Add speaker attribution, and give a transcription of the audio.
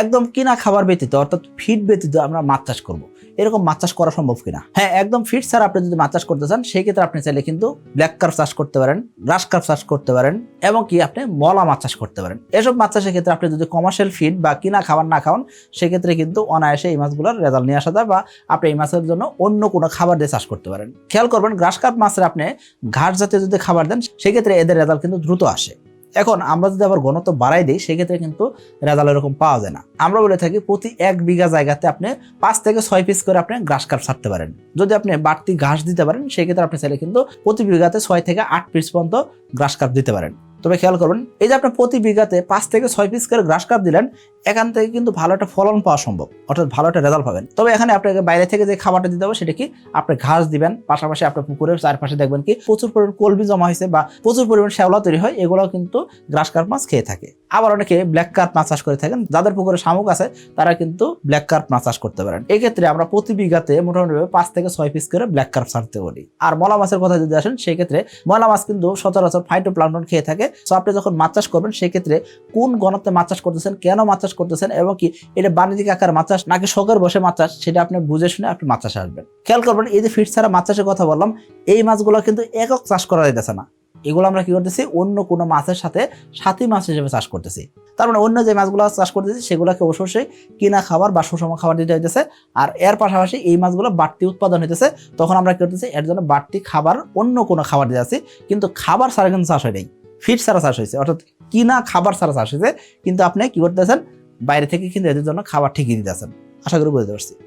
Speaker 1: একদম কিনা খাবার ব্যতীত, অর্থাৎ ফিড ব্যতীত আমরা মাছ চাষ করব। এরকম মাছ চাষ করা সম্ভব কিনা? হ্যাঁ একদম ফিট ছাড়া আপনি যদি মাছ চাষ করতে চান, সেই ক্ষেত্রে আপনি চাইলে কিন্তু ব্ল্যাক কার্প চাষ করতে পারেন গ্রাস কার্প চাষ করতে পারেন, এবং কি আপনি মলা মাছ চাষ করতে পারেন। এসব মাছ চাষের ক্ষেত্রে আপনি যদি কমার্শিয়াল ফিড বা কিনা খাবার না খাওয়ান, সেক্ষেত্রে কিন্তু অনায়াসে এই মাছগুলোর রেজাল্ট নিয়ে আসা যায় বা আপনি এই মাছের জন্য অন্য কোনো খাবার দিয়ে চাষ করতে পারেন। খেয়াল করবেন গ্রাস কার্প মাছের আপনি ঘাস জাতীয় যদি খাবার দেন, সেক্ষেত্রে এদের রেজাল্ট কিন্তু দ্রুত আসে। এখন আমরা যদি আবার ঘনত্ব বাড়াই দিই, সেক্ষেত্রে কিন্তু রেজাল্ট এরকম পাওয়া যায় না। আমরা বলে থাকি প্রতি এক বিঘা জায়গাতে আপনি পাঁচ থেকে ছয় পিস করে আপনি ঘাস কাপ ছাড়তে পারেন। যদি আপনি বাড়তি ঘাস দিতে পারেন, সেক্ষেত্রে আপনি চাইলে কিন্তু প্রতি বিঘাতে ছয় থেকে আট পিস পর্যন্ত ঘাস কাপ দিতে পারেন। তবে খেয়াল করবেন, এই যে আপনার প্রতি বিঘাতে পাঁচ থেকে ছয় পিস করে গ্রাস কাপ দিলেন, এখান থেকে কিন্তু ভালো একটা ফলন পাওয়া সম্ভব। অর্থাৎ ভালো একটা রেজাল্ট পাবেন। তবে এখানে আপনাকে বাইরে থেকে যে খাবারটা দিতে হবে, সেটা কি? আপনি ঘাস দিবেন, পাশাপাশি আপনার পুকুরের চারপাশে দেখবেন কি, প্রচুর পরিমাণ কলবি জমা হয়েছে বা প্রচুর পরিমাণ শ্যাওলা তৈরি হয় এগুলো কিন্তু গ্রাস কাপ মাছ খেয়ে থাকে। আবার অনেকে ব্ল্যাক কার্প মাছ চাষ করে থাকেন, যাদের পুকুরে শামুক আছে, তারা কিন্তু ব্ল্যাক কার্প মাছ চাষ করতে পারেন। এক্ষেত্রে আমরা প্রতি বিঘাতে মোটামুটি পাঁচ থেকে ছয় পিস করে ব্ল্যাক কার্প ছাড়তে পারি। আর মলা মাছের কথা যদি আসেন সেই ক্ষেত্রে মলা মাছ কিন্তু সচরাচর ফাইটো প্লান্টন খেয়ে থাকে। তো আপনি যখন মাছ চাষ করবেন সেই ক্ষেত্রে কোন গণতে মাছ চাষ করতেছেন, কেন মাছ চাষ করতেছেন, এবং কি এটা বাণিজ্যিক আকার মাছ চাষ নাকি শখের বসে মাছ চাষ, সেটা আপনি বুঝে শুনে আপনি মাছ চাষে আসবেন। খেয়াল করবেন, এই যে ফিট ছাড়া মাছ চাষের কথা বললাম, এই মাছগুলো কিন্তু একক চাষ করা যাইতেছে না। এগুলো আমরা কি করতেছি? অন্য কোনো মাছের সাথে সাথী মাছ হিসেবে চাষ করতেছি। তার মানে অন্য যে মাছগুলো চাষ করতেছি, সেগুলোকে অবশ্যই কিনা খাবার বা সুষম খাবার দিতে হইতেছে। আর এর পাশাপাশি এই মাছগুলো বাড়তি উৎপাদন হইতেছে। তখন আমরা কি করতেছি? এর জন্য বাড়তি খাবার, অন্য কোনো খাবার দিতে আছি কিন্তু খাবার ছাড়া কিন্তু চাষ হয় নাই। ফিট ছাড়া চাষ হয়েছে। অর্থাৎ কিনা খাবার ছাড়া চাষ হয়েছে। কিন্তু আপনি কি করতেছেন? বাইরে থেকে কিন্তু এদের জন্য খাবার ঠিকই দিতেছেন। আশা করি বুঝতে পারছি।